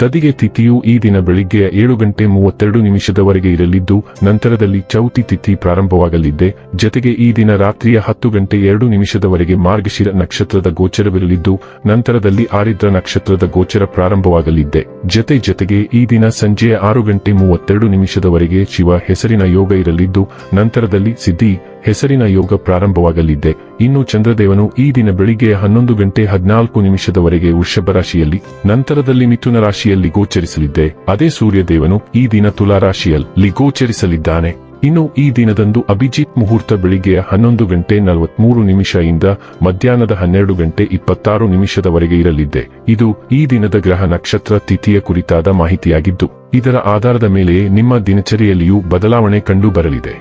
ತದಿಗೆ ತಿಥಿಯು ಈ ದಿನ ಬೆಳಿಗ್ಗೆ ಏಳು ಗಂಟೆ ಮೂವತ್ತೆರಡು ನಿಮಿಷದವರೆಗೆ ಇರಲಿದ್ದು, ನಂತರದಲ್ಲಿ ಚೌತಿ ತಿಥಿ ಪ್ರಾರಂಭವಾಗಲಿದೆ ಜತೆಗೆ ಈ ದಿನ ರಾತ್ರಿಯ ಹತ್ತು ಗಂಟೆ ಎರಡು ನಿಮಿಷದವರೆಗೆ ಮಾರ್ಗಶಿರ ನಕ್ಷತ್ರದ ಗೋಚರವಿರಲಿದ್ದು, ನಂತರದಲ್ಲಿ ಆರಿದ್ರ ನಕ್ಷತ್ರದ ಗೋಚರ ಪ್ರಾರಂಭವಾಗಲಿದೆ ಜತೆ ಜತೆಗೆ ಈ ದಿನ ಸಂಜೆಯ ಆರು ಗಂಟೆ ಮೂವತ್ತೆರಡು ನಿಮಿಷದವರೆಗೆ ಶಿವ ಹೆಸರಿನ ಯೋಗ ಇರಲಿದ್ದು, ನಂತರದಲ್ಲಿ ಸಿದ್ಧಿ ಹೆಸರಿನ ಯೋಗ ಪ್ರಾರಂಭವಾಗಲಿದ್ದೆ ಇನ್ನು ಚಂದ್ರದೇವನು ಈ ದಿನ ಬೆಳಿಗ್ಗೆ ಹನ್ನೊಂದು ಗಂಟೆ ಹದಿನಾಲ್ಕು ನಿಮಿಷದವರೆಗೆ ವೃಷಭ ರಾಶಿಯಲ್ಲಿ, ನಂತರದಲ್ಲಿ ಮಿಥುನ ರಾಶಿಯಲ್ಲಿ ಗೋಚರಿಸಲಿದ್ದೆ ಅದೇ ಸೂರ್ಯದೇವನು ಈ ದಿನ ತುಲಾ ರಾಶಿಯಲ್ಲಿ ಗೋಚರಿಸಲಿದ್ದಾನೆ. ಇನ್ನು ಈ ದಿನದಂದು ಅಭಿಜಿತ್ ಮುಹೂರ್ತ ಬೆಳಿಗ್ಗೆ ಹನ್ನೊಂದು ಗಂಟೆ ನಲವತ್ಮೂರು ನಿಮಿಷದಿಂದ ಮಧ್ಯಾಹ್ನದ ಹನ್ನೆರಡು ಗಂಟೆ ಇಪ್ಪತ್ತಾರು ನಿಮಿಷದವರೆಗೆ ಇರಲಿದ್ದೆ ಇದು ಈ ದಿನದ ಗ್ರಹ ನಕ್ಷತ್ರ ತಿಥಿಯ ಕುರಿತಾದ ಮಾಹಿತಿಯಾಗಿದ್ದು, ಇದರ ಆಧಾರದ ಮೇಲೆಯೇ ನಿಮ್ಮ ದಿನಚರಿಯಲ್ಲಿಯೂ ಬದಲಾವಣೆ ಕಂಡು ಬರಲಿದೆ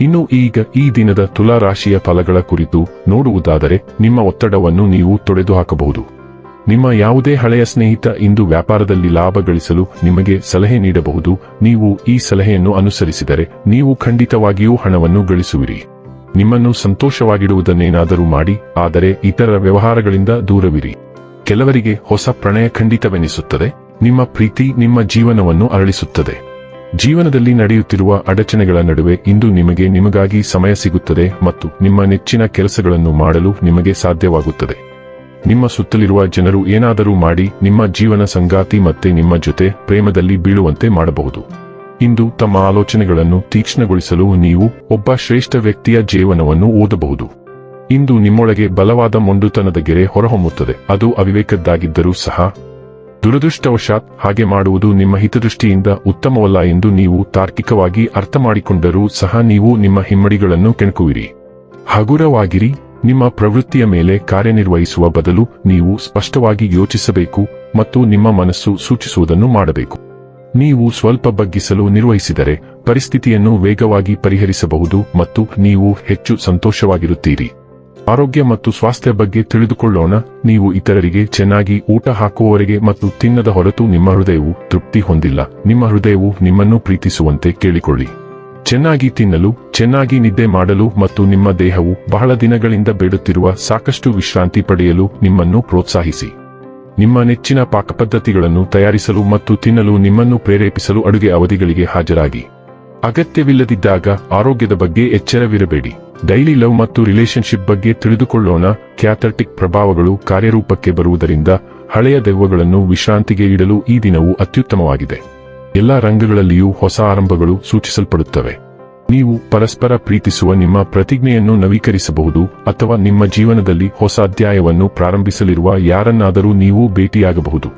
ಇನ್ನು ಈಗ ಈ ದಿನದ ತುಲಾ ರಾಶಿಯ ಫಲಗಳ ಕುರಿತು ನೋಡುವುದಾದರೆ ನಿಮ್ಮ ಒತ್ತಡವನ್ನು ನೀವು ತೊಡೆದುಹಾಕಬಹುದು. ನಿಮ್ಮ ಯಾವುದೇ ಹಳೆಯ ಸ್ನೇಹಿತ ಇಂದು ವ್ಯಾಪಾರದಲ್ಲಿ ಲಾಭ ಗಳಿಸಲು ನಿಮಗೆ ಸಲಹೆ ನೀಡಬಹುದು. ನೀವು ಈ ಸಲಹೆಯನ್ನು ಅನುಸರಿಸಿದರೆ ನೀವು ಖಂಡಿತವಾಗಿಯೂ ಹಣವನ್ನು ಗಳಿಸುವಿರಿ. ನಿಮ್ಮನ್ನು ಸಂತೋಷವಾಗಿಡುವುದನ್ನೇನಾದರೂ ಮಾಡಿ, ಆದರೆ ಇತರ ವ್ಯವಹಾರಗಳಿಂದ ದೂರವಿರಿ. ಕೆಲವರಿಗೆ ಹೊಸ ಪ್ರಣಯ ಖಂಡಿತವೆನಿಸುತ್ತದೆ. ನಿಮ್ಮ ಪ್ರೀತಿ ನಿಮ್ಮ ಜೀವನವನ್ನು ಅರಳಿಸುತ್ತದೆ. ಜೀವನದಲ್ಲಿ ನಡೆಯುತ್ತಿರುವ ಅಡಚಣೆಗಳ ನಡುವೆ ಇಂದು ನಿಮಗೆ ನಿಮಗಾಗಿ ಸಮಯ ಸಿಗುತ್ತದೆ ಮತ್ತು ನಿಮ್ಮ ನೆಚ್ಚಿನ ಕೆಲಸಗಳನ್ನು ಮಾಡಲು ನಿಮಗೆ ಸಾಧ್ಯವಾಗುತ್ತದೆ. ನಿಮ್ಮ ಸುತ್ತಲಿರುವ ಜನರು ಏನಾದರೂ ಮಾಡಿ, ನಿಮ್ಮ ಜೀವನ ಸಂಗಾತಿ ಮತ್ತೆ ನಿಮ್ಮ ಜೊತೆ ಪ್ರೇಮದಲ್ಲಿ ಬೀಳುವಂತೆ ಮಾಡಬಹುದು. ಇಂದು ತಮ್ಮ ಆಲೋಚನೆಗಳನ್ನು ತೀಕ್ಷ್ಣಗೊಳಿಸಲು ನೀವು ಒಬ್ಬ ಶ್ರೇಷ್ಠ ವ್ಯಕ್ತಿಯ ಜೀವನವನ್ನು ಓದಬಹುದು. ಇಂದು ನಿಮ್ಮೊಳಗೆ ಬಲವಾದ ಮೊಂಡುತನದ ಗೆರೆ ಹೊರಹೊಮ್ಮುತ್ತದೆ. ಅದು ಅವಿವೇಕದ್ದಾಗಿದ್ದರೂ ಸಹ ದುರದೃಷ್ಟವಶಾತ್ ಹಾಗೆ ಮಾಡುವುದು ನಿಮ್ಮ ಹಿತದೃಷ್ಟಿಯಿಂದ ಉತ್ತಮವಲ್ಲ ಎಂದು ನೀವು ತಾರ್ಕಿಕವಾಗಿ ಅರ್ಥ ಮಾಡಿಕೊಂಡರೂ ಸಹ ನೀವು ನಿಮ್ಮ ಹಿಮ್ಮಡಿಗಳನ್ನು ಕೆಣಕುವಿರಿ. ಹಗುರವಾಗಿರಿ. ನಿಮ್ಮ ಪ್ರವೃತ್ತಿಯ ಮೇಲೆ ಕಾರ್ಯನಿರ್ವಹಿಸುವ ಬದಲು ನೀವು ಸ್ಪಷ್ಟವಾಗಿ ಯೋಚಿಸಬೇಕು ಮತ್ತು ನಿಮ್ಮ ಮನಸ್ಸು ಸೂಚಿಸುವುದನ್ನು ಮಾಡಬೇಕು. ನೀವು ಸ್ವಲ್ಪ ಬಗ್ಗಿಸಲು ನಿರ್ವಹಿಸಿದರೆ ಪರಿಸ್ಥಿತಿಯನ್ನು ವೇಗವಾಗಿ ಪರಿಹರಿಸಬಹುದು ಮತ್ತು ನೀವು ಹೆಚ್ಚು ಸಂತೋಷವಾಗಿರುತ್ತೀರಿ. ಆರೋಗ್ಯ ಮತ್ತು ಸ್ವಾಸ್ಥ್ಯ ಬಗ್ಗೆ ತಿಳಿದುಕೊಳ್ಳೋಣ. ನೀವು ಇತರರಿಗೆ ಚೆನ್ನಾಗಿ ಊಟ ಹಾಕುವವರೆಗೆ ಮತ್ತು ತಿನ್ನದ ಹೊರತು ನಿಮ್ಮ ಹೃದಯವು ತೃಪ್ತಿ ಹೊಂದಿಲ್ಲ. ನಿಮ್ಮ ಹೃದಯವು ನಿಮ್ಮನ್ನು ಪ್ರೀತಿಸುವಂತೆ ಕೇಳಿಕೊಳ್ಳಿ. ಚೆನ್ನಾಗಿ ತಿನ್ನಲು, ಚೆನ್ನಾಗಿ ನಿದ್ದೆ ಮಾಡಲು ಮತ್ತು ನಿಮ್ಮ ದೇಹವು ಬಹಳ ದಿನಗಳಿಂದ ಬೇಡುತ್ತಿರುವ ಸಾಕಷ್ಟು ವಿಶ್ರಾಂತಿ ಪಡೆಯಲು ನಿಮ್ಮನ್ನು ಪ್ರೋತ್ಸಾಹಿಸಿ. ನಿಮ್ಮ ನೆಚ್ಚಿನ ಪಾಕಪದ್ಧತಿಗಳನ್ನು ತಯಾರಿಸಲು ಮತ್ತು ತಿನ್ನಲು ನಿಮ್ಮನ್ನು ಪ್ರೇರೇಪಿಸಲು ಅಡುಗೆ ಅವಧಿಗಳಿಗೆ ಹಾಜರಾಗಿ. ಅಗತ್ಯವಿಲ್ಲದಿದ್ದಾಗ ಆರೋಗ್ಯದ ಬಗ್ಗೆ ಎಚ್ಚರವಿರಬೇಡಿ. ಡೈಲಿ ಲವ್ ಮತ್ತು ರಿಲೇಶನ್ಶಿಪ್ ಬಗ್ಗೆ ತಿಳಿದುಕೊಳ್ಳೋಣ. ಕ್ಯಾಥರ್ಟಿಕ್ ಪ್ರಭಾವಗಳು ಕಾರ್ಯರೂಪಕ್ಕೆ ಬರುವುದರಿಂದ ಹಳೆಯ ದೆವ್ವಗಳನ್ನು ವಿಶ್ರಾಂತಿಗೆ ಇಡಲು ಈ ದಿನವು ಅತ್ಯುತ್ತಮವಾಗಿದೆ. ಎಲ್ಲ ರಂಗಗಳಲ್ಲಿಯೂ ಹೊಸ ಆರಂಭಗಳು ಸೂಚಿಸಲ್ಪಡುತ್ತವೆ. ನೀವು ಪರಸ್ಪರ ಪ್ರೀತಿಸುವ ನಿಮ್ಮ ಪ್ರತಿಜ್ಞೆಯನ್ನು ನವೀಕರಿಸಬಹುದು ಅಥವಾ ನಿಮ್ಮ ಜೀವನದಲ್ಲಿ ಹೊಸ ಅಧ್ಯಾಯವನ್ನು ಪ್ರಾರಂಭಿಸಲಿರುವ ಯಾರನ್ನಾದರೂ ನೀವು ಭೇಟಿಯಾಗಬಹುದು.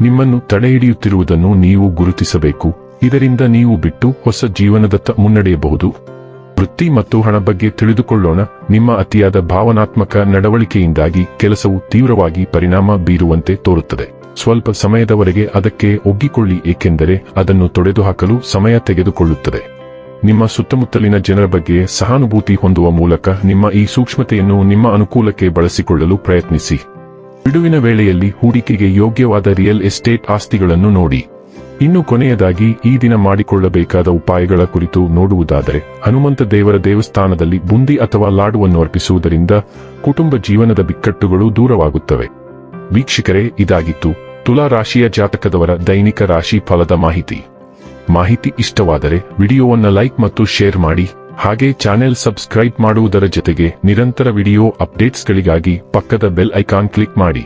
ನಿಮ್ಮನ್ನು ತಡೆಹಿಡಿಯುತ್ತಿರುವುದನ್ನು ನೀವು ಗುರುತಿಸಬೇಕು. ಇದರಿಂದ ನೀವು ಬಿಟ್ಟು ಹೊಸ ಜೀವನದತ್ತ ಮುನ್ನಡೆಯಬಹುದು. ವೃತ್ತಿ ಮತ್ತು ಹಣ ಬಗ್ಗೆ ತಿಳಿದುಕೊಳ್ಳೋಣ. ನಿಮ್ಮ ಅತಿಯಾದ ಭಾವನಾತ್ಮಕ ನಡವಳಿಕೆಯಿಂದಾಗಿ ಕೆಲಸವು ತೀವ್ರವಾಗಿ ಪರಿಣಾಮ ಬೀರುವಂತೆ ತೋರುತ್ತದೆ. ಸ್ವಲ್ಪ ಸಮಯದವರೆಗೆ ಅದಕ್ಕೆ ಒಗ್ಗಿಕೊಳ್ಳಿ, ಏಕೆಂದರೆ ಅದನ್ನು ತೊಡೆದುಹಾಕಲು ಸಮಯ ತೆಗೆದುಕೊಳ್ಳುತ್ತದೆ. ನಿಮ್ಮ ಸುತ್ತಮುತ್ತಲಿನ ಜನರ ಬಗ್ಗೆ ಸಹಾನುಭೂತಿ ಹೊಂದುವ ಮೂಲಕ ನಿಮ್ಮ ಈ ಸೂಕ್ಷ್ಮತೆಯನ್ನು ನಿಮ್ಮ ಅನುಕೂಲಕ್ಕೆ ಬಳಸಿಕೊಳ್ಳಲು ಪ್ರಯತ್ನಿಸಿ. ಬಿಡುವಿನ ವೇಳೆಯಲ್ಲಿ ಹೂಡಿಕೆಗೆ ಯೋಗ್ಯವಾದ ರಿಯಲ್ ಎಸ್ಟೇಟ್ ಆಸ್ತಿಗಳನ್ನು ನೋಡಿ. ಇನ್ನು ಕೊನೆಯದಾಗಿ ಈ ದಿನ ಮಾಡಿಕೊಳ್ಳಬೇಕಾದ ಉಪಾಯಗಳ ಕುರಿತು ನೋಡುವುದಾದರೆ, ಹನುಮಂತ ದೇವರ ದೇವಸ್ಥಾನದಲ್ಲಿ ಬುಂದಿ ಅಥವಾ ಲಾಡುವನ್ನು ಅರ್ಪಿಸುವುದರಿಂದ ಕುಟುಂಬ ಜೀವನದ ಬಿಕ್ಕಟ್ಟುಗಳು ದೂರವಾಗುತ್ತವೆ. ವೀಕ್ಷಕರೇ, ಇದಾಗಿತ್ತು ತುಲಾ ರಾಶಿಯ ಜಾತಕದವರ ದೈನಿಕ ರಾಶಿ ಫಲದ ಮಾಹಿತಿ. ಮಾಹಿತಿ ಇಷ್ಟವಾದರೆ ವಿಡಿಯೋವನ್ನು ಲೈಕ್ ಮತ್ತು ಶೇರ್ ಮಾಡಿ, ಹಾಗೆ ಚಾನೆಲ್ ಸಬ್ಸ್ಕ್ರೈಬ್ ಮಾಡುವುದರ ಜೊತೆಗೆ ನಿರಂತರ ವಿಡಿಯೋ ಅಪ್ಡೇಟ್ಸ್ಗಳಿಗಾಗಿ ಪಕ್ಕದ ಬೆಲ್ ಐಕಾನ್ ಕ್ಲಿಕ್ ಮಾಡಿ.